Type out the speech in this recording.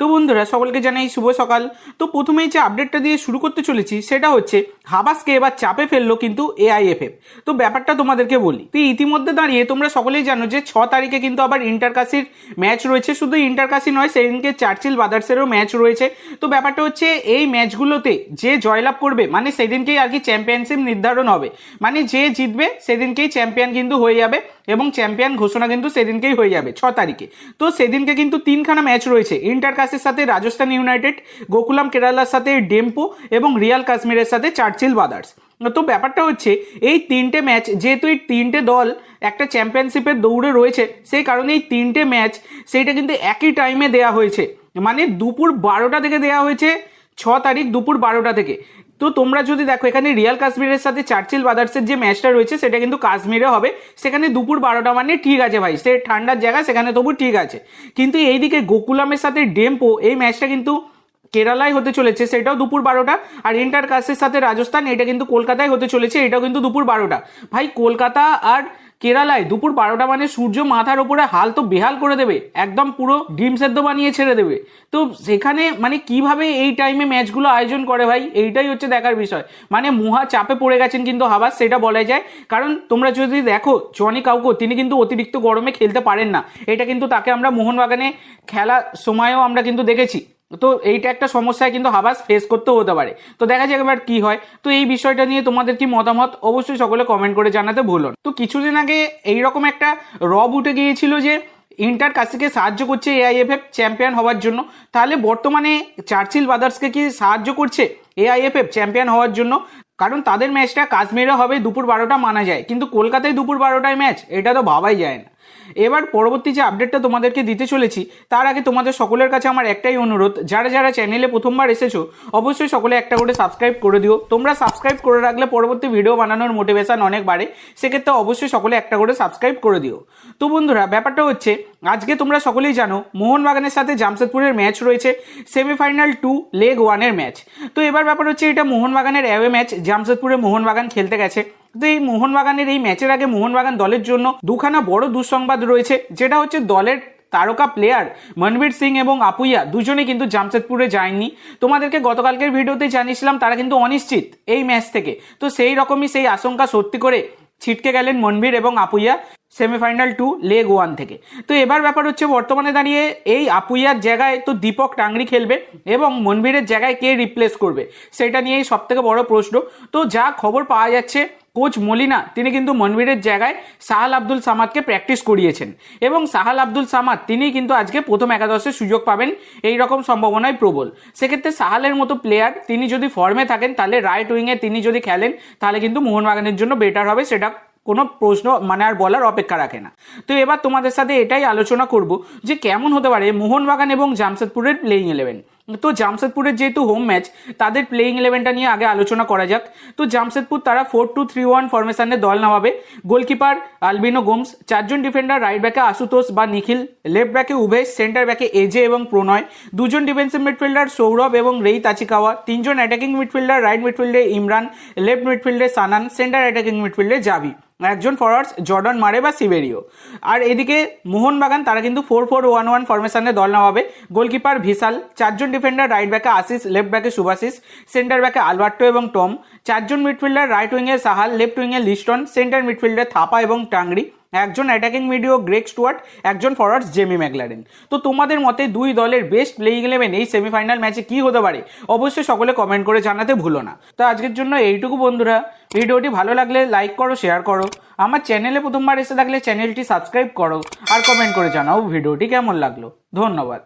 তো বন্ধুরা, সকলকে জানাই শুভ সকাল। তো প্রথমেই যে আপডেটটা দিয়ে শুরু করতে চলেছি, সেটা হচ্ছে হাবাসকে এবার চাপে ফেলল কিন্তু এআইএফএফ তো ব্যাপারটা তোমাদেরকে বলি, তো ইতিমধ্যে দাঁড়িয়ে তোমরা সকলেই জানো যে ছ তারিখে কিন্তু আবার ইন্টারকাসির ম্যাচ রয়েছে। শুধু ইন্টারকাসি নয়, সেদিনকে চার্চিল বাদার্সেরও ম্যাচ রয়েছে। তো ব্যাপারটা হচ্ছে এই ম্যাচগুলোতে যে জয়লাভ করবে মানে সেদিনকেই আর কি চ্যাম্পিয়নশিপ নির্ধারণ হবে। মানে যে জিতবে, সেদিনকেই চ্যাম্পিয়ন কিন্তু হয়ে যাবে এবং চ্যাম্পিয়ন ঘোষণা কিন্তু সেদিনকেই হয়ে যাবে, ছ তারিখে। তো সেদিনকে কিন্তু তিনখানা ম্যাচ রয়েছে ইন্টারকাসের সাথে রাজস্থান ইউনাইটেড, গোকুলাম কেরালার সাথে ডেম্পো এবং রিয়াল কাশ্মীরের সাথে চার্চিল বাদার্স তো ব্যাপারটা হচ্ছে, এই তিনটে ম্যাচ, যেহেতু এই তিনটে দল একটা চ্যাম্পিয়নশিপের দৌড়ে রয়েছে, সেই কারণে এই তিনটে ম্যাচ, সেইটা কিন্তু একই টাইমে দেয়া হয়েছে। মানে দুপুর বারোটা থেকে দেয়া হয়েছে ছ তারিখ দুপুর বারোটা থেকে। তো তোমরা যদি দেখো, এখানে রিয়াল কাশ্মীরের সাথে চার্চিল ব্রাদার্সের যে ম্যাচটা রয়েছে, সেটা কিন্তু কাশ্মীরে হবে। সেখানে দুপুর বারোটা মানে ঠিক আছে ভাই, সে ঠান্ডার জায়গা, সেখানে তবু ঠিক আছে। কিন্তু এইদিকে গোকুলামের সাথে ডেম্পো এই ম্যাচটা কিন্তু কেরালায় হতে চলেছে, সেটাও দুপুর বারোটা। আর ইন্টার কাসের সাথে রাজস্থান, এটা কিন্তু কলকাতায় হতে চলেছে, এটাও কিন্তু দুপুর বারোটা। ভাই, কলকাতা আর কেরালায় দুপুর বারোটা মানে সূর্য মাথার ওপরে হাল তো বেহাল করে দেবে। একদম পুরো ডিম সেদ্ধ বানিয়ে ছেড়ে দেবে। তো সেখানে মানে কীভাবে এই টাইমে ম্যাচগুলো আয়োজন করে ভাই? এইটাই হচ্ছে দেখার বিষয়। মানে মহা চাপে পড়ে গেছেন কিন্তু হাবাস, সেটা বলা যায়। কারণ তোমরা যদি দেখো, জনি কাউকো, তিনি কিন্তু অতিরিক্ত গরমে খেলতে পারেন না। এটা কিন্তু তাকে আমরা মোহনবাগানে খেলা সময়ও আমরা কিন্তু দেখেছি। তো এইটা একটা সমস্যায় কিন্তু হাবাস ফেস করতেও হতে পারে। তো দেখা যাক এবার কি হয়। তো এই বিষয়টা নিয়ে তোমাদের কি মতামত অবশ্যই সকলে কমেন্ট করে জানাতে ভুলুন তো কিছুদিন আগে এইরকম একটা রব উঠে গিয়েছিল যে, ইন্টার কাছিকে সাহায্য করছে এআইএফএফ চ্যাম্পিয়ন হওয়ার জন্য। তাহলে বর্তমানে চার্চিল ব্রাদার্সকে কি সাহায্য করছে এআইএফএফ চ্যাম্পিয়ন হওয়ার জন্য? কারণ তাদের ম্যাচটা কাশ্মীরে হবে, দুপুর বারোটা মানা যায়। কিন্তু কলকাতায় দুপুর বারোটায় ম্যাচ এটা তো ভাবাই যায় না। এবার পরবর্তী যে আপডেটটা তোমাদেরকে দিতে চলেছি, তার আগে তোমাদের সকলের কাছে আমার একটাই অনুরোধ, যারা যারা চ্যানেলে প্রথমবার এসেছ, অবশ্যই সকলে একটা করে সাবস্ক্রাইব করে দিও। তোমরা সাবস্ক্রাইব করে রাখলে পরবর্তী ভিডিও বানানোর মোটিভেশন অনেক বাড়ে, সেক্ষেত্রে অবশ্যই সকলে একটা করে সাবস্ক্রাইব করে দিও। তো বন্ধুরা, ব্যাপারটা হচ্ছে, আজকে তোমরা সকলেই জানো, মোহনবাগানের সাথে জামশেদপুরের ম্যাচ রয়েছে সেমিফাইনাল টু লেগ ওয়ানের ম্যাচ তো এবার ব্যাপার হচ্ছে, এটা মোহনবাগানের অ্যাওয়ে ম্যাচ জামশেদপুরে মোহনবাগান খেলতে গেছে। তো এই মোহনবাগানের এই ম্যাচের আগে মোহনবাগান দলের জন্য দুখানা বড় দুঃসংবাদ রয়েছে। যেটা হচ্ছে দলের তারকা প্লেয়ার মনবীর সিং এবং আপুইয়া দুজনে কিন্তু জামশেদপুরে যায়নি। তোমাদেরকে গতকালকের ভিডিওতে জানিয়েছিলাম, তারা কিন্তু অনিশ্চিত এই ম্যাচ থেকে। তো সেই রকমই সেই আশঙ্কা সত্যি করে ছিটকে গেলেন মনবীর এবং Apuia. Semifinal two leg one থেকে। তো এবার ব্যাপার হচ্ছে বর্তমানে দাঁড়িয়ে এই আপুইয়ার জায়গায় তো দীপক টাংরি খেলবে এবং মনবীরের জায়গায় কে রিপ্লেস করবে, সেটা নিয়েই সব থেকে বড় প্রশ্ন। তো যা খবর পাওয়া যাচ্ছে, কোচ মলিনা, তিনি কিন্তু মনবীরের জায়গায় সাহাল আব্দুল সামাদকে প্র্যাকটিস করিয়েছেন। এবং সাহাল আব্দুল সামাদ, তিনি কিন্তু আজকে প্রথম একাদশের সুযোগ পাবেন এই রকম সম্ভাবনায় প্রবল। সেক্ষেত্রে সাহালের মতো প্লেয়ার তিনি যদি ফর্মে থাকেন, তাহলে রাইট উইংয়ে তিনি যদি খেলেন, তাহলে কিন্তু মোহনবাগানের জন্য বেটার হবে, সেটা কোনো প্রশ্ন মানে আর বলার অপেক্ষা রাখে না। তো এবার তোমাদের সাথে এটাই আলোচনা করব যে কেমন হতে পারে মোহনবাগান এবং জামশেদপুরের প্লেইং ইলেভেন তো জামশেদপুরের যেহেতু হোম ম্যাচ তাদের প্লেইং ইলেভেনটা নিয়ে আগে আলোচনা করা যাক। তো জামশেদপুর তারা ফোর টু থ্রি ওয়ান ফরমেশনে দল নামাবে। গোলকিপার আলবিনো গোমস, চারজন ডিফেন্ডার রাইট ব্যাকে আশুতোষ বা নিখিল লেফট ব্যাকে উভয় সেন্টার ব্যাকে এজে এবং প্রণয়। দুজন ডিফেন্সিভ মিডফিল্ডার সৌরভ এবং রেই তাচিকাওয়া তিনজন অ্যাটাকিং মিডফিল্ডার রাইট মিডফিল্ডে ইমরান লেফট মিডফিল্ডে সানান সেন্টার অ্যাটাকিং মিডফিল্ডে জাভি। একজন ফরওয়ার্ডস জর্ডন মারে বা সিবেরিও। আর এদিকে মোহনবাগান, তারা কিন্তু ফোর ফোর ওয়ান ওয়ান ফরমেশনে দল নামাবে। গোলকিপার ভিসাল চারজন ডিফেন্ডার রাইট ব্যাকে আশিস লেফট ব্যাকে সুভাশিস সেন্টার ব্যাকে আলবার্টো এবং টম চারজন মিডফিল্ডার রাইট উইংয়ে সাহাল লেফট উইংয়ে লিস্টন সেন্টার মিডফিল্ডে থাপা এবং টাংরি একজন অ্যাটাকিং মিডিও গ্রেক স্টুয়ার্ট একজন ফরওয়ার্ডস জেমি ম্যাকলারেন তো তোমাদের মতে দুই দলের বেস্ট প্লেইং ইলেভেন এই সেমিফাইনাল ম্যাচে কি হতে পারে? অবশ্যই সকলে কমেন্ট করে জানাতে ভুলো না। তো আজকের জন্য এইটুকু বন্ধুরা। ভিডিওটি ভালো লাগলে লাইক করো শেয়ার করো। আমার চ্যানেলে প্রথমবার এসে থাকলে চ্যানেলটি সাবস্ক্রাইব করো। আর কমেন্ট করে জানাও ভিডিওটি কেমন লাগল। ধন্যবাদ।